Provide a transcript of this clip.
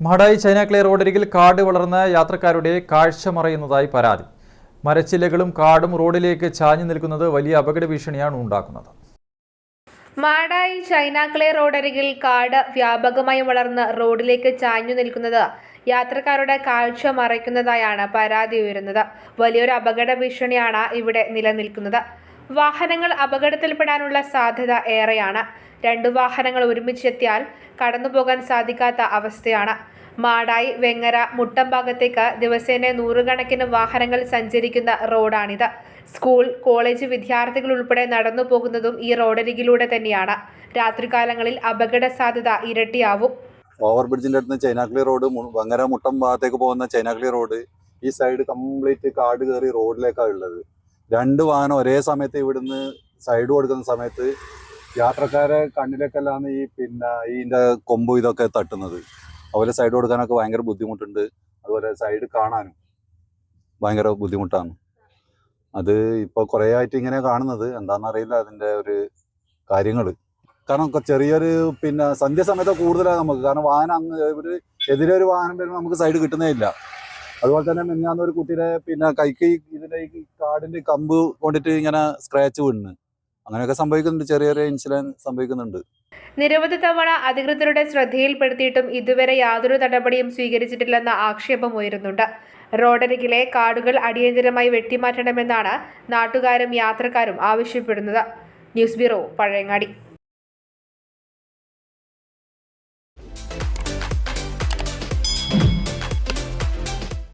മാടായി ചൈനക്ലേ റോഡരികിൽ കാട് വളർന്ന യാത്രക്കാരുടെ കാഴ്ച മറയുന്നതായി പരാതി. മരച്ചില്ലകളും കാടും റോഡിലേക്ക് ചാഞ്ഞു നിൽക്കുന്നത് വലിയ അപകട ഭീഷണിയാണ് ഉണ്ടാക്കുന്നത്. മാടായി ചൈനക്ലേ റോഡരികിൽ കാട് വ്യാപകമായി വളർന്ന് റോഡിലേക്ക് ചാഞ്ഞു നിൽക്കുന്നത് യാത്രക്കാരുടെ കാഴ്ച മറയ്ക്കുന്നതായാണ് പരാതി ഉയരുന്നത്. വലിയൊരു അപകട ഭീഷണിയാണ് ഇവിടെ നിലനിൽക്കുന്നത്. വാഹനങ്ങൾ അപകടത്തിൽപ്പെടാനുള്ള സാധ്യത ഏറെയാണ്. രണ്ടു വാഹനങ്ങൾ ഒരുമിച്ചെത്തിയാൽ കടന്നുപോകാൻ സാധിക്കാത്ത അവസ്ഥയാണ്. മാടായി വെങ്ങര മുട്ടം ഭാഗത്തേക്ക് ദിവസേന നൂറുകണക്കിന് വാഹനങ്ങൾ സഞ്ചരിക്കുന്ന റോഡാണിത്. സ്കൂൾ കോളേജ് വിദ്യാർത്ഥികൾ ഉൾപ്പെടെ നടന്നു പോകുന്നതും ഈ റോഡരികിലൂടെ തന്നെയാണ്. രാത്രികാലങ്ങളിൽ അപകട സാധ്യത ഇരട്ടിയാവും. ഓവർ ബ്രിഡ്ജിന്റെ അടുത്ത് ചൈനാക്ലി റോഡ് വങ്ങര മുട്ടം ഭാഗത്തേക്ക് പോകുന്ന ചൈനാക്ലി റോഡ് ഈ സൈഡ് കംപ്ലീറ്റ് കാട് കയറി റോഡിലേക്കാണ് ഉള്ളത്. രണ്ട് വാഹനം ഒരേ സമയത്ത് ഇവിടുന്ന് സൈഡ് കൊടുക്കുന്ന സമയത്ത് യാത്രക്കാരെ കണ്ണിലേക്കെല്ലാം ഈ പിന്നെ ഇതിന്റെ കൊമ്പ് ഇതൊക്കെ തട്ടുന്നത്. അതുപോലെ സൈഡ് കൊടുക്കാനൊക്കെ ഭയങ്കര ബുദ്ധിമുട്ടുണ്ട്. അതുപോലെ സൈഡ് കാണാനും ഭയങ്കര ബുദ്ധിമുട്ടാണ്. അത് ഇപ്പോൾ കുറേ ആയിട്ട് ഇങ്ങനെ കാണുന്നത്. എന്താണെന്നറിയില്ല അതിന്റെ ഒരു കാര്യങ്ങൾ കാരണം ചെറിയൊരു പിന്നെ സന്ധ്യ സമയത്ത് കൂടുതലാണ് നമുക്ക്. കാരണം വാഹനം അങ്ങ് ഒരു എതിരെ ഒരു വാഹനം വരുമ്പോൾ നമുക്ക് സൈഡ് കിട്ടുന്നേ ഇല്ല. അതുപോലെ തന്നെ മിന്നാന്ന് ഒരു കുട്ടിയുടെ പിന്നെ കൈക്ക് ഇതിന്റെ ഈ കമ്പ് കൊണ്ടിട്ട് ഇങ്ങനെ സ്ക്രാച്ച് വീണ്. അങ്ങനെയൊക്കെ സംഭവിക്കുന്നുണ്ട്. ചെറിയ ചെറിയ ഇൻസിഡന്റ് സംഭവിക്കുന്നുണ്ട്. നിരവധി തവണ അധികൃതരുടെ ശ്രദ്ധയിൽപ്പെടുത്തിയിട്ടും ഇതുവരെ യാതൊരു നടപടിയും സ്വീകരിച്ചിട്ടില്ലെന്ന ആക്ഷേപം ഉയരുന്നുണ്ട്. റോഡരികിലെ കാടുകൾ അടിയന്തരമായി വെട്ടിമാറ്റണമെന്നാണ് നാട്ടുകാരും യാത്രക്കാരും ആവശ്യപ്പെടുന്നത്. News bureau Pazhayangadi.